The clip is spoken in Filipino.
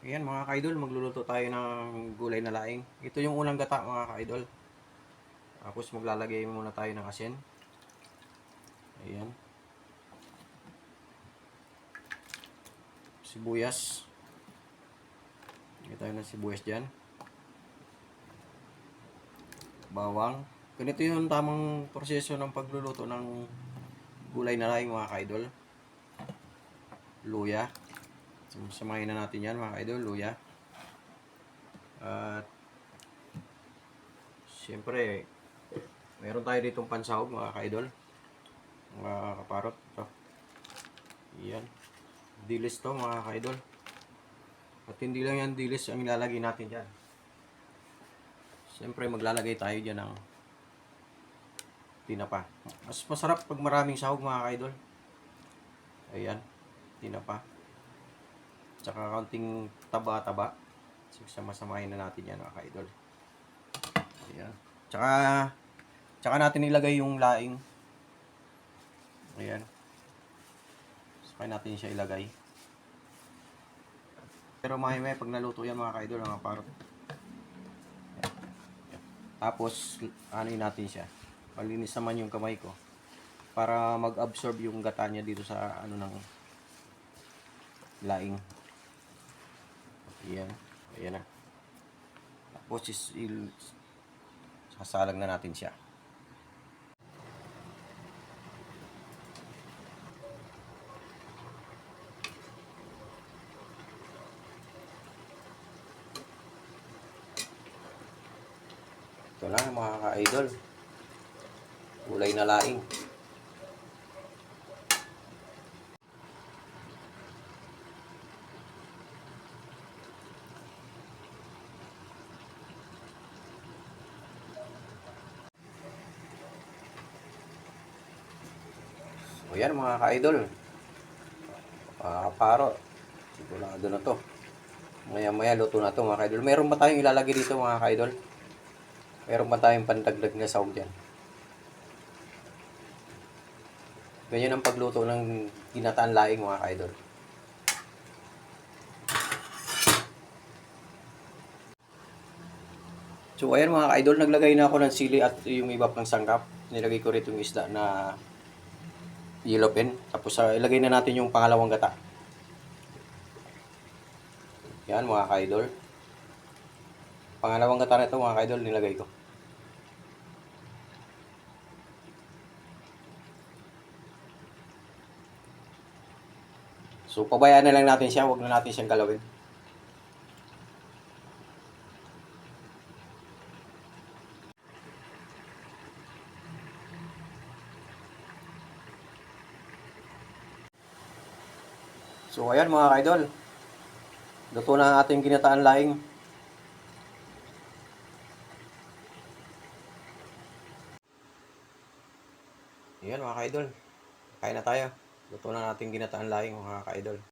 Ayan mga ka-idol, magluluto tayo ng gulay na laing. Ito yung unang gata mga ka-idol. Tapos maglalagay muna tayo ng asin. Ayan. Sibuyas. Lagay tayo ng sibuyas dyan. Bawang. Ganito yung tamang proseso ng pagluluto ng gulay na laing mga ka-idol. Luya. Samahin na natin yan mga idol, luya. At siyempre, meron tayo ditong pansahog mga ka-idol. Mga kaparot. Ito. Yan. Dilis to mga ka-idol. At hindi lang yan dilis ang ilalagay natin dyan. Siyempre maglalagay tayo dyan ng tinapa. Mas masarap pag maraming sahog mga ka-idol. Ayan. Tinapa. Tsaka kaunting taba-taba. Sama-samahin na natin yan mga ka-idol. Ayan. Tsaka, tsaka natin ilagay yung laing. Ayan. Saka natin siya ilagay. Pero may may pag naluto yan mga ka-idol, mga parot. Tapos, ano natin siya. Malinis naman yung kamay ko. Para mag-absorb yung gata niya dito sa ano ng laing. Ayan. Ayan na. Tapos is il sasalag na natin siya. Ito lang mga ka-idol. Kulay na laing. O yan mga ka-idol. Mga kaparo. Sigurado na to. Maya maya luto na to mga ka-idol. Meron ba tayong ilalagay dito mga ka-idol? Meron ba tayong pandagdag na sahog dyan? Ganyan ang pagluto ng ginataan laing mga ka-idol. So ayan mga ka-idol, naglagay na ako ng sili at yung iba pang sangkap. Nilagay ko rito yung isda na yellow pen. Tapos ah, ilagay na natin yung pangalawang gata. Yan mga ka-idol. Pangalawang gata na ito mga ka-idol nilagay ko. So pabayaan na lang natin siya, huwag na natin siyang galawin. So ayan mga ka-idol. Luto na ang ating ginataan laing. Ayan mga ka-idol. Kain na tayo. Luto na natin ginataan laing mga ka-idol.